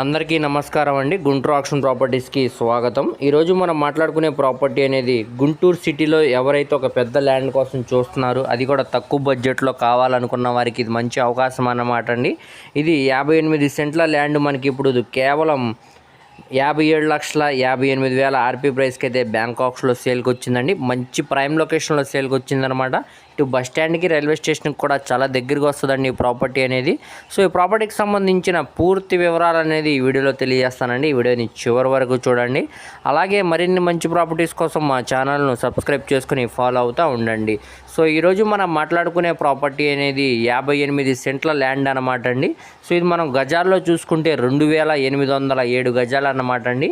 అందరికీ నమస్కారం అండి. గుంటూరు ఆక్షన్ ప్రాపర్టీస్కి స్వాగతం. ఈరోజు మనం మాట్లాడుకునే ప్రాపర్టీ అనేది గుంటూరు సిటీలో ఎవరైతే ఒక పెద్ద ల్యాండ్ కోసం చూస్తున్నారు అది కూడా తక్కువ బడ్జెట్లో కావాలనుకున్న వారికి ఇది మంచి అవకాశం అన్నమాట అండి. ఇది యాభై ఎనిమిది సెంట్ల ల్యాండ్ మనకి ఇప్పుడు కేవలం యాభై ఏడు లక్షల యాభై ఎనిమిది వేల ఆర్పీ ప్రైస్కి అయితే బ్యాంకాక్స్లో సేల్కి వచ్చిందండి. మంచి ప్రైమ్ లొకేషన్లో సేల్కి వచ్చిందనమాట ఇటు బస్ స్టాండ్కి రైల్వే స్టేషన్కి కూడా చాలా దగ్గరగా వస్తుందండి ఈ ప్రాపర్టీ అనేది. సో ఈ ప్రాపర్టీకి సంబంధించిన పూర్తి వివరాలు అనేది ఈ వీడియోలో తెలియజేస్తానండి. ఈ వీడియోని చివరి వరకు చూడండి. అలాగే మరిన్ని మంచి ప్రాపర్టీస్ కోసం మా ఛానల్ను సబ్స్క్రైబ్ చేసుకుని ఫాలో అవుతూ ఉండండి. సో ఈరోజు మనం మాట్లాడుకునే ప్రాపర్టీ అనేది యాభై ఎనిమిది సెంట్ల ల్యాండ్ అనమాట అండి. సో ఇది మనం గజాల్లో చూసుకుంటే రెండు వేల ఎనిమిది వందల ఏడు గజాలు అన్నమాట అండి.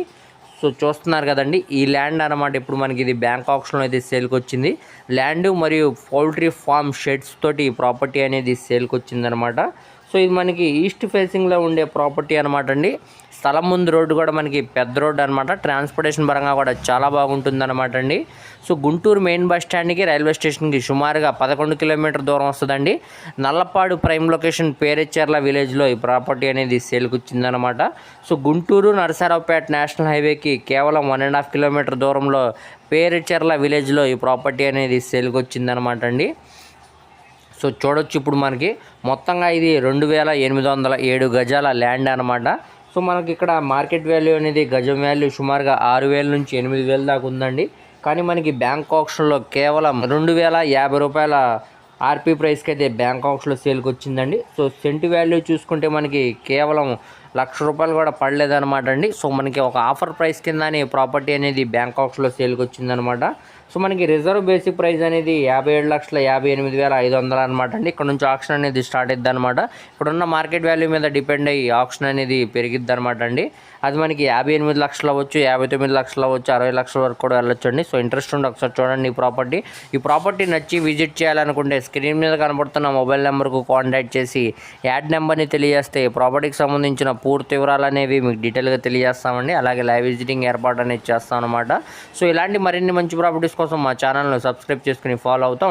సో చూస్తున్నారు కదండి ఈ ల్యాండ్ అన్నమాట ఇప్పుడు మనకి ఇది బ్యాంక్ ఆప్షన్లో అయితే సేల్కి వచ్చింది ల్యాండ్ మరియు పౌల్ట్రీ ఫార్మ్ షెడ్స్ తోటి ఈ ప్రాపర్టీ అనేది సేల్కి వచ్చిందనమాట సో ఇది మనకి ఈస్ట్ ఫేసింగ్లో ఉండే ప్రాపర్టీ అనమాట అండి. స్థలం ముందు రోడ్డు కూడా మనకి పెద్ద రోడ్డు అనమాట ట్రాన్స్పోర్టేషన్ పరంగా కూడా చాలా బాగుంటుందన్నమాట అండి. సో గుంటూరు మెయిన్ బస్ స్టాండ్కి రైల్వే స్టేషన్కి సుమారుగా పదకొండు కిలోమీటర్ దూరం వస్తుందండి. నల్లపాడు ప్రైమ్ లొకేషన్ పేరెచెర్ల విలేజ్లో ఈ ప్రాపర్టీ అనేది సేల్కి వచ్చిందనమాట సో గుంటూరు నరసరావుపేట నేషనల్ హైవేకి కేవలం వన్ అండ్ హాఫ్ కిలోమీటర్ దూరంలో పేరెచెర్ల విలేజ్లో ఈ ప్రాపర్టీ అనేది సేల్కి వచ్చిందనమాట అండి. సో చూడొచ్చు ఇప్పుడు మనకి. మొత్తంగా ఇది రెండు వేల ఎనిమిది వందల ఏడు గజాల ల్యాండ్ అనమాట సో మనకి ఇక్కడ మార్కెట్ వాల్యూ అనేది గజం వాల్యూ సుమారుగా ఆరు వేల నుంచి ఎనిమిది వేల దాకా ఉందండి. కానీ మనకి బ్యాంక్ ఆప్షన్లో కేవలం రెండు వేల యాభై రూపాయల ఆర్పీ ప్రైస్కి అయితే బ్యాంక్ ఆప్షన్లో సేల్కి వచ్చిందండి. సో సెంటు వాల్యూ చూసుకుంటే మనకి కేవలం లక్ష రూపాయలు కూడా పడలేదన్నమాట అండి. సో మనకి ఒక ఆఫర్ ప్రైస్ కింద ప్రాపర్టీ అనేది బ్యాంకాక్స్లో సేల్కి వచ్చిందనమాట సో మనకి రిజర్వ్ బేసిక్ ప్రైస్ అనేది యాభై ఏడు లక్షల యాభై ఎనిమిది వేల ఐదు వందలు అనమాట అండి. ఇక్కడ నుంచి ఆప్షన్ అనేది స్టార్ట్ అవుద్ది అనమాట ఇప్పుడున్న మార్కెట్ వాల్యూ మీద డిపెండ్ అయ్యి ఆప్షన్ అనేది పెరిగిద్ది అనమాట అండి. అది మనకి యాభై ఎనిమిది లక్షలు అవ్వచ్చు యాభై తొమ్మిది లక్షలు అవ్వచ్చు అరవై లక్షల వరకు కూడా వెళ్ళొచ్చు అండి. సో ఇంట్రెస్ట్ ఉండి ఒకసారి చూడండి ఈ ప్రాపర్టీ. ఈ ప్రాపర్టీ నచ్చి విజిట్ చేయాలనుకుంటే స్క్రీన్ మీద కనబడుతున్న మొబైల్ నెంబర్కు కాంటాక్ట్ చేసి యాడ్ నెంబర్ని తెలియజేస్తే ప్రాపర్టీకి సంబంధించిన పూర్తి వివరాలు అనేవి మీకు డీటెయిల్గా తెలియజేస్తామండి. అలాగే లైవ్ విజిటింగ్ ఏర్పాటు అనేది చేస్తాం అనమాట సో ఇలాంటి మరిన్ని మంచి ప్రాపర్టీస్ కోసం మా ఛానల్ను సబ్స్క్రైబ్ చేసుకుని ఫాలో అవుతూ